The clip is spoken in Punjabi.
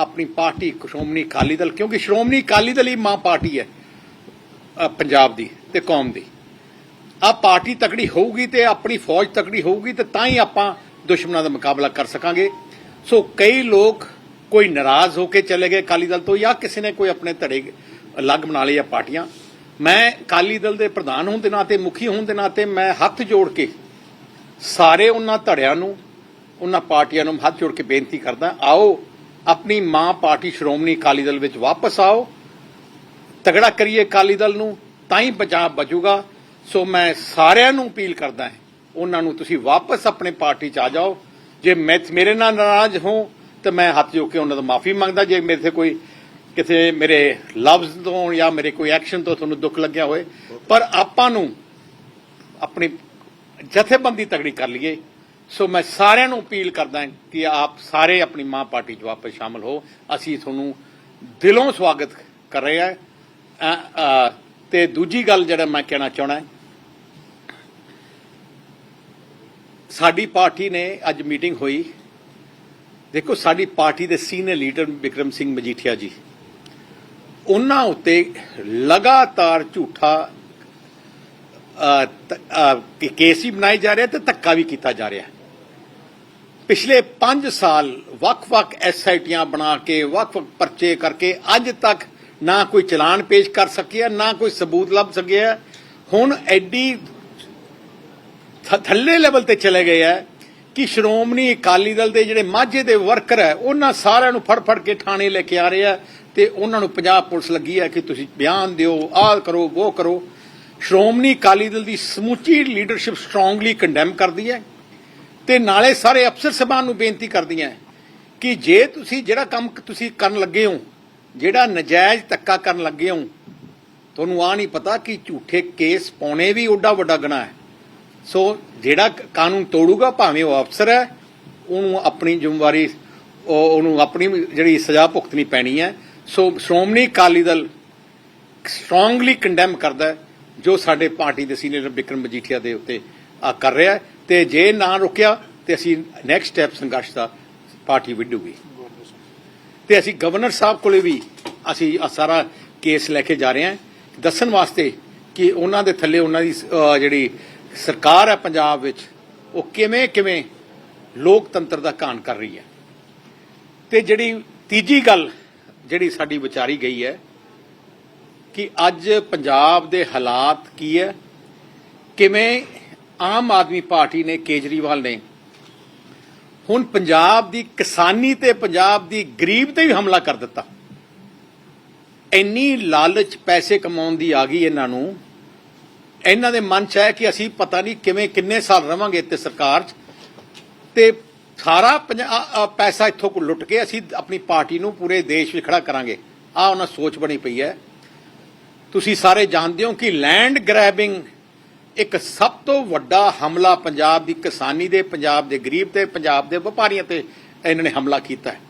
ਆਪਣੀ ਪਾਰਟੀ ਸ਼੍ਰੋਮਣੀ ਅਕਾਲੀ ਦਲ, ਕਿਉਂਕਿ ਸ਼੍ਰੋਮਣੀ ਅਕਾਲੀ ਦਲ ਹੀ ਮਾਂ ਪਾਰਟੀ ਹੈ ਪੰਜਾਬ ਦੀ ਤੇ ਕੌਮ ਦੀ। ਆ ਪਾਰਟੀ ਤਕੜੀ ਹੋਊਗੀ ਤੇ ਆਪਣੀ ਫੌਜ ਤਕੜੀ ਹੋਊਗੀ ਤੇ ਤਾਂ ਹੀ ਆਪਾਂ ਦੁਸ਼ਮਣਾਂ ਦਾ ਮੁਕਾਬਲਾ ਕਰ ਸਕਾਂਗੇ। ਸੋ ਕਈ ਲੋਕ ਕੋਈ ਨਾਰਾਜ਼ ਹੋ ਕੇ ਚਲੇ ਗਏ ਅਕਾਲੀ ਦਲ ਤੋਂ ਜਾਂ ਕਿਸੇ ਨੇ ਕੋਈ ਆਪਣੇ ਧੜੇ ਅਲੱਗ ਬਣਾ ਲਏ ਆ ਪਾਰਟੀਆਂ। ਮੈਂ ਅਕਾਲੀ ਦਲ ਦੇ ਪ੍ਰਧਾਨ ਹੋਣ ਦੇ ਨਾਤੇ, ਮੁਖੀ ਹੋਣ ਦੇ ਨਾਤੇ ਮੈਂ ਹੱਥ ਜੋੜ ਕੇ ਸਾਰੇ ਉਹਨਾਂ ਧੜਿਆਂ ਨੂੰ, ਉਹਨਾਂ ਪਾਰਟੀਆਂ ਨੂੰ ਹੱਥ ਜੋੜ ਕੇ ਬੇਨਤੀ ਕਰਦਾ, ਆਓ ਆਪਣੀ ਮਾਂ ਪਾਰਟੀ ਸ਼੍ਰੋਮਣੀ ਅਕਾਲੀ ਦਲ ਵਿੱਚ ਵਾਪਸ ਆਓ। ਤਗੜਾ ਕਰੀਏ ਅਕਾਲੀ ਦਲ ਨੂੰ, ਤਾਂ ਹੀ ਪੰਜਾਬ ਬਚੂਗਾ। ਸੋ ਮੈਂ ਸਾਰਿਆਂ ਨੂੰ ਅਪੀਲ ਕਰਦਾ ਹਾਂ, ਉਹਨਾਂ ਨੂੰ ਤੁਸੀਂ ਵਾਪਸ ਆਪਣੇ ਪਾਰਟੀ ਚ ਆ ਜਾਓ। ਜੇ ਮੈਂ ਮੇਰੇ ਨਾਲ ਨਾਰਾਜ਼ ਹੋ ਤਾਂ ਮੈਂ ਹੱਥ ਜੋੜ ਕੇ ਉਹਨਾਂ ਤੋਂ ਮਾਫੀ ਮੰਗਦਾ। ਜੇ ਮੇਰੇ ਤੇ ਕੋਈ ਕਿਸੇ ਮੇਰੇ ਲਫ਼ਜ਼ ਤੋਂ ਜਾਂ ਮੇਰੇ ਕੋਈ ਐਕਸ਼ਨ ਤੋਂ ਤੁਹਾਨੂੰ ਦੁੱਖ ਲੱਗਿਆ ਹੋਵੇ, ਪਰ ਆਪਾਂ ਨੂੰ ਆਪਣੀ ਜਥੇਬੰਦੀ ਤਗੜੀ ਕਰ ਲਈਏ। ਸੋ ਮੈਂ ਸਾਰਿਆਂ ਨੂੰ ਅਪੀਲ ਕਰਦਾ ਕਿ ਆਪ ਸਾਰੇ ਆਪਣੀ ਮਾਂ ਪਾਰਟੀ 'ਚ ਵਾਪਸ ਸ਼ਾਮਲ ਹੋ। ਅਸੀਂ ਤੁਹਾਨੂੰ ਦਿਲੋਂ ਸਵਾਗਤ ਕਰ ਰਹੇ ਹਾਂ। ਅ, ਤੇ ਦੂਜੀ ਗੱਲ ਜਿਹੜਾ ਮੈਂ ਕਹਿਣਾ ਚਾਹਣਾ ਸਾਡੀ ਪਾਰਟੀ ਨੇ ਅੱਜ ਮੀਟਿੰਗ ਹੋਈ। ਦੇਖੋ ਸਾਡੀ ਪਾਰਟੀ ਦੇ ਸੀਨੀਅਰ ਲੀਡਰ ਵਿਕਰਮ ਸਿੰਘ ਮਜੀਠੀਆ ਜੀ ਉਹਨਾਂ ਉੱਤੇ ਲਗਾਤਾਰ ਝੂਠਾ ਕੇਸ ਹੀ ਬਣਾਏ ਜਾ ਰਿਹਾ ਤੇ ਧੱਕਾ ਵੀ ਕੀਤਾ ਜਾ ਰਿਹਾ। ਪਿਛਲੇ 5 ਸਾਲ ਵੱਖ-ਵੱਖ ਐਸਆਈਟੀਆਂ ਬਣਾ ਕੇ, ਵੱਖ-ਵੱਖ ਪਰਚੇ ਕਰਕੇ ਅੱਜ ਤੱਕ ਨਾ ਕੋਈ ਚਲਾਨ ਪੇਸ਼ ਕਰ ਸਕਿਆ, ਨਾ ਕੋਈ ਸਬੂਤ ਲੱਭ ਸਕਿਆ। ਹੁਣ ਐਡੀ ਥੱਲੇ ਲੈਵਲ ਤੇ ਚਲੇ ਗਏ ਹੈ ਕਿ ਸ਼੍ਰੋਮਣੀ ਅਕਾਲੀ ਦਲ ਦੇ ਜਿਹੜੇ ਮਾਝੇ ਦੇ ਵਰਕਰ ਹੈ ਉਹਨਾਂ ਸਾਰਿਆਂ ਨੂੰ ਫੜ-ਫੜ ਕੇ ਥਾਣੇ ਲੈ ਕੇ ਆ ਰਹੇ ਆ ਤੇ ਉਹਨਾਂ ਨੂੰ ਪੰਜਾਬ ਪੁਲਿਸ ਲੱਗੀ ਹੈ ਕਿ ਤੁਸੀਂ ਬਿਆਨ ਦਿਓ, ਆਹ ਕਰੋ, ਉਹ ਕਰੋ। ਸ਼੍ਰੋਮਣੀ ਅਕਾਲੀ ਦਲ ਦੀ ਸਮੁੱਚੀ ਲੀਡਰਸ਼ਿਪ ਸਟਰੋਂਗਲੀ ਕੰਡੈਮ ਕਰਦੀ ਹੈ। ਤੇ ਨਾਲੇ ਸਾਰੇ ਅਫਸਰ ਸਭਾ ਨੂੰ ਬੇਨਤੀ ਕਰਦੀਆਂ ਕਿ ਜੇ ਤੁਸੀਂ ਜਿਹੜਾ ਕੰਮ ਤੁਸੀਂ ਕਰਨ ਲੱਗੇ ਹੋ, ਜਿਹੜਾ ਨਜਾਇਜ਼ ਧੱਕਾ ਕਰਨ ਲੱਗੇ ਹੋ, ਤੁਹਾਨੂੰ ਆ ਨਹੀਂ ਪਤਾ ਕਿ ਝੂਠੇ ਕੇਸ ਪਾਉਣੇ ਵੀ ਓਡਾ ਵੱਡਾ ਗੁਨਾਹ ਹੈ। ਸੋ ਜਿਹੜਾ ਕਾਨੂੰਨ ਤੋੜੂਗਾ, ਭਾਵੇਂ ਉਹ ਅਫਸਰ ਹੈ, ਉਹਨੂੰ ਆਪਣੀ ਜ਼ਿੰਮੇਵਾਰੀ ਉਹਨੂੰ ਆਪਣੀ ਜਿਹੜੀ ਸਜ਼ਾ ਭੁਗਤਣੀ ਪੈਣੀ ਹੈ। So Shiromani Akali Dal strongly condemn ਕਰਦਾ ਜੋ ਸਾਡੇ ਪਾਰਟੀ ਦੇ ਸੀਨੀਅਰ ਬਿਕਰਮ ਮਜੀਠੀਆ ਦੇ ਉੱਤੇ ਆ ਕਰ ਰਿਹਾ ਹੈ। ਤੇ ਜੇ ਨਾ ਰੁਕਿਆ ਤੇ ਅਸੀਂ ਨੈਕਸਟ ਸਟੈਪ ਸੰਘਰਸ਼ ਦਾ ਪਾਰਟੀ ਵਿੱਢੂਗੀ। ਤੇ ਅਸੀਂ ਗਵਰਨਰ ਸਾਹਿਬ ਕੋਲੇ ਵੀ ਅਸੀਂ ਆ ਸਾਰਾ ਕੇਸ ਲੈ ਕੇ ਜਾ ਰਹੇ ਹਾਂ। ਦੱਸਣ ਵਾਸਤੇ ਕਿ ਉਹਨਾਂ ਦੇ ਥੱਲੇ ਉਹਨਾਂ ਦੀ ਜਿਹੜੀ ਸਰਕਾਰ ਹੈ ਪੰਜਾਬ ਵਿੱਚ, ਉਹ ਕਿਵੇਂ ਕਿਵੇਂ ਲੋਕਤੰਤਰ ਦਾ ਘਾਣ ਕਰ ਰਹੀ ਹੈ। ਤੇ ਜਿਹੜੀ ਤੀਜੀ ਗੱਲ, ਜਿਹੜੀ ਸਾਡੀ ਵਿਚਾਰੀ ਗਈ ਹੈ ਕਿ ਅੱਜ ਪੰਜਾਬ ਦੇ ਹਾਲਾਤ ਕੀ ਹੈ, ਕਿਵੇਂ ਆਮ ਆਦਮੀ ਪਾਰਟੀ ਨੇ ਕੇਜਰੀਵਾਲ ਨੇ ਹੁਣ ਪੰਜਾਬ ਦੀ ਕਿਸਾਨੀ ਤੇ ਪੰਜਾਬ ਦੀ ਗਰੀਬ ਤੇ ਵੀ ਹਮਲਾ ਕਰ ਦਿੱਤਾ। ਇੰਨੀ ਲਾਲਚ ਪੈਸੇ ਕਮਾਉਣ ਦੀ ਆ ਗਈ ਇਹਨਾਂ ਨੂੰ। ਇਹਨਾਂ ਦੇ ਮਨ ਚ ਹੈ ਕਿ ਅਸੀਂ ਪਤਾ ਨਹੀਂ ਕਿਵੇਂ ਕਿੰਨੇ ਸਾਲ ਰਵਾਂਗੇ ਇੱਥੇ ਸਰਕਾਰ 'ਚ। ਤੇ ਸਾਰਾ ਪੰਜਾ- ਪੈਸਾ ਇੱਥੋਂ ਕੋ ਲੁੱਟ ਕੇ ਅਸੀਂ ਆਪਣੀ ਪਾਰਟੀ ਨੂੰ ਪੂਰੇ ਦੇਸ਼ ਵਿੱਚ ਖੜਾ ਕਰਾਂਗੇ। ਆ ਉਹਨਾਂ ਸੋਚ ਬਣੀ ਪਈ ਹੈ। ਤੁਸੀਂ ਸਾਰੇ ਜਾਣਦੇ ਹੋ ਕਿ ਲੈਂਡ ਗ੍ਰੈਬਿੰਗ ਇੱਕ ਸਭ ਤੋਂ ਵੱਡਾ ਹਮਲਾ ਪੰਜਾਬ ਦੀ ਕਿਸਾਨੀ ਦੇ, ਪੰਜਾਬ ਦੇ ਗਰੀਬ ਤੇ ਪੰਜਾਬ ਦੇ ਵਪਾਰੀਆਂ ਤੇ ਇਹਨਾਂ ਨੇ ਹਮਲਾ ਕੀਤਾ ਹੈ।